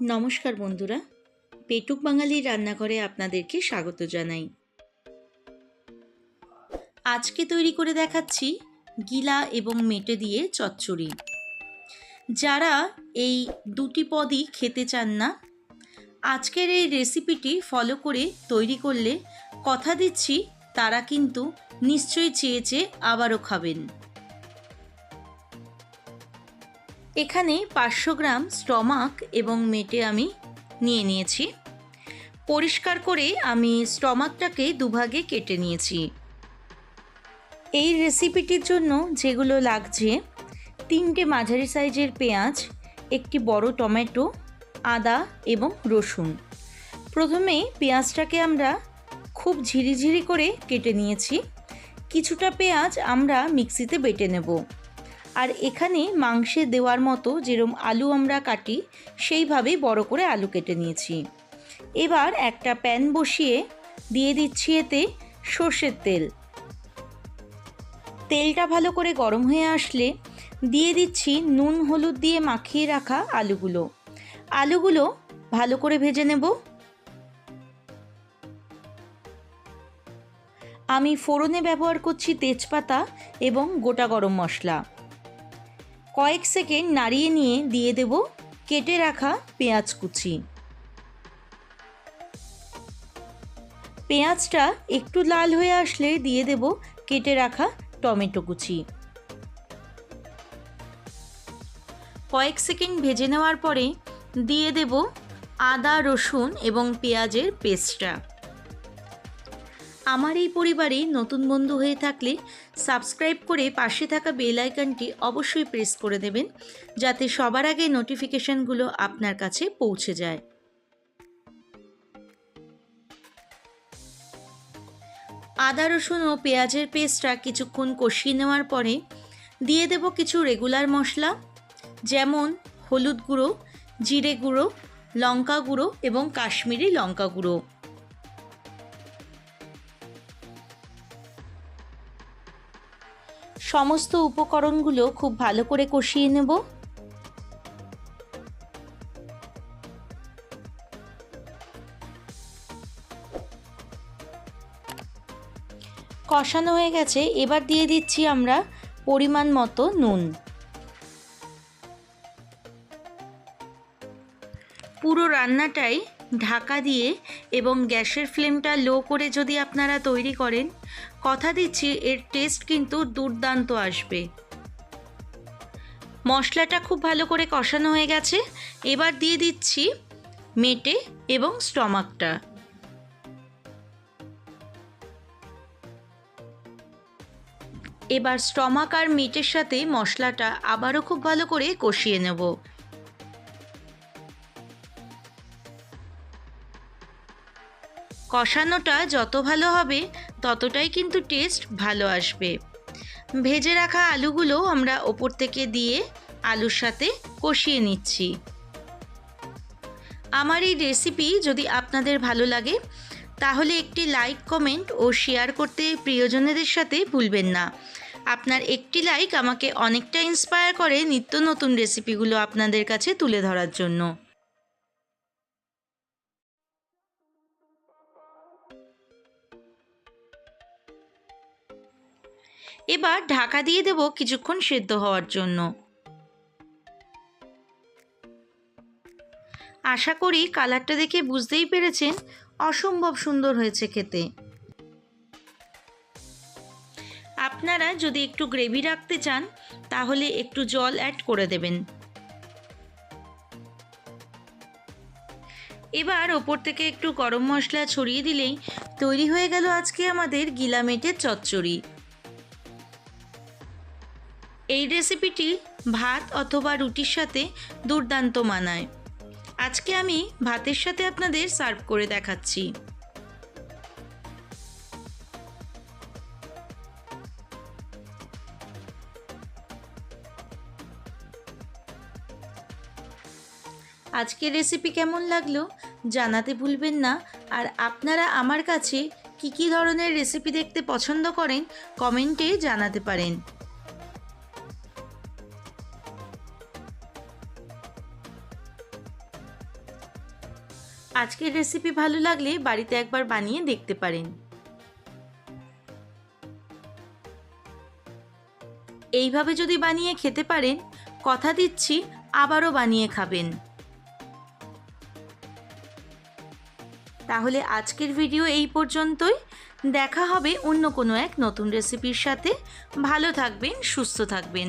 নমস্কার বন্ধুরা। পেটুক বাঙালির রান্নাঘরে আপনাদেরকে স্বাগত জানাই। আজকে তৈরি করে দেখাচ্ছি গিলা এবং মেটে দিয়ে চচ্চড়ি। যারা এই দুটি পদই খেতে চান না, আজকের এই রেসিপিটি ফলো করে তৈরি করলে কথা দিচ্ছি, তারা কিন্তু নিশ্চয়ই চেয়ে চেয়ে আবারও খাবেন। এখানে পাঁচশো গ্রাম স্টমাক এবং মেটে আমি নিয়ে নিয়েছি। পরিষ্কার করে আমি স্টমাকটাকে দুভাগে কেটে নিয়েছি। এই রেসিপিটির জন্য যেগুলো লাগছে, তিনটে মাঝারি সাইজের পেঁয়াজ, একটি বড় টমেটো, আদা এবং রসুন। প্রথমে পেঁয়াজটাকে আমরা খুব ঝিরিঝিরি করে কেটে নিয়েছি। কিছুটা পেঁয়াজ আমরা মিক্সিতে বেটে নেব। আর এখানে মাংসে দেওয়ার মতো যেরম আলু আমরা কাটি, সেইভাবেই বড় করে আলু কেটে নিয়েছি। এবার একটা প্যান বসিয়ে দিয়ে দিচ্ছি এতে সর্ষের তেল। তেলটা ভালো করে গরম হয়ে আসলে দিয়ে দিচ্ছি নুন, হলুদ দিয়ে মাখিয়ে রাখা আলুগুলো। আলুগুলো ভালো করে ভেজে নেব। আমি ফোড়নে ব্যবহার করছি তেজপাতা এবং গোটা গরম মশলা। কয়েক সেকেন্ড নাড়িয়ে নিয়ে দিয়ে দেব কেটে রাখা পেঁয়াজ কুচি। পেঁয়াজটা একটু লাল হয়ে আসলে দিয়ে দেব কেটে রাখা টমেটো কুচি। কয়েক সেকেন্ড ভেজে নেওয়ার পরে দিয়ে দেব আদা, রসুন এবং পেঁয়াজের পেস্টটা। আমার এই পরিবারে নতুন বন্ধু হয়ে থাকলে সাবস্ক্রাইব করে পাশে থাকা বেল আইকনটি অবশ্যই প্রেস করে দেবেন, যাতে সবার আগে নোটিফিকেশনগুলো আপনার কাছে পৌঁছে যায়। আদা, রসুন ও পেঁয়াজের পেস্টটা কিছুক্ষণ কষিয়ে নেওয়ার পরে দিয়ে দেব কিছু রেগুলার মশলা, যেমন হলুদ গুঁড়ো, জিরে গুঁড়ো, লঙ্কা গুঁড়ো এবং কাশ্মীরি লঙ্কা গুঁড়ো। সমস্ত উপকরণগুলো খুব ভালো করে কষিয়ে নেব। কষানো হয়ে গেছে। এবার দিয়ে দিচ্ছি আমরা পরিমাণ মতো নুন। পুরো রান্নাটাই ঢাকা দিয়ে এবং গ্যাসের ফ্লেমটা লো করে যদি আপনারা তৈরি করেন, কথা দিচ্ছি, এর টেস্ট কিন্তু দুর্দান্ত আসবে। মশলাটা খুব ভালো করে কষানো হয়ে গেছে। এবার দিয়ে দিচ্ছি মেটে এবং স্টমাকটা। এবার স্টমাক আর মিটের সাথে মশলাটা আবারও খুব ভালো করে কষিয়ে নেব। কষানোটা যত ভালো হবে, ততটাই কিন্তু টেস্ট ভালো আসবে। ভেজে রাখা আলুগুলো আমরা ওপর থেকে দিয়ে আলুর সাথে কষিয়ে নিচ্ছি। আমার এই রেসিপি যদি আপনাদের ভালো লাগে, তাহলে একটি লাইক কমেন্ট ও শেয়ার করতে প্রিয়জনেদের সাথে ভুলবেন না। আপনার একটি লাইক আমাকে অনেকটা ইন্সপায়ার করে নিত্য নতুন রেসিপিগুলো আপনাদের কাছে তুলে ধরার জন্য। এবার ঢাকা দিয়ে দেব কিছুক্ষণ সেদ্ধ হওয়ার জন্য। আশা করি কালারটা দেখে বুঝতেই পেরেছেন, অসম্ভব সুন্দর হয়েছে খেতে। আপনারা যদি একটু গ্রেভি রাখতে চান, তাহলে একটু জল অ্যাড করে দেবেন। এবার ওপর থেকে একটু গরম মশলা ছড়িয়ে দিলেই তৈরি হয়ে গেল আজকে আমাদের গিলামেটের চচ্চড়ি। এই রেসিপিটি ভাত অথবা রুটির সাথে দুর্দান্ত মানায়। আজকে আমি ভাতের সাথে আপনাদের সার্ভ করে দেখাচ্ছি। আজকের রেসিপি কেমন লাগল জানাতে ভুলবেন না। আর আপনারা আমার কাছে কী কী ধরনের রেসিপি দেখতে পছন্দ করেন, কমেন্টে জানাতে পারেন। আজকের রেসিপি ভালো লাগলে বাড়িতে একবার বানিয়ে দেখতে পারেন। এইভাবে যদি বানিয়ে খেতে পারেন, কথা দিচ্ছি, আবারও বানিয়ে খাবেন। তাহলে আজকের ভিডিও এই পর্যন্তই। দেখা হবে অন্য কোনো এক নতুন রেসিপির সাথে। ভালো থাকবেন, সুস্থ থাকবেন।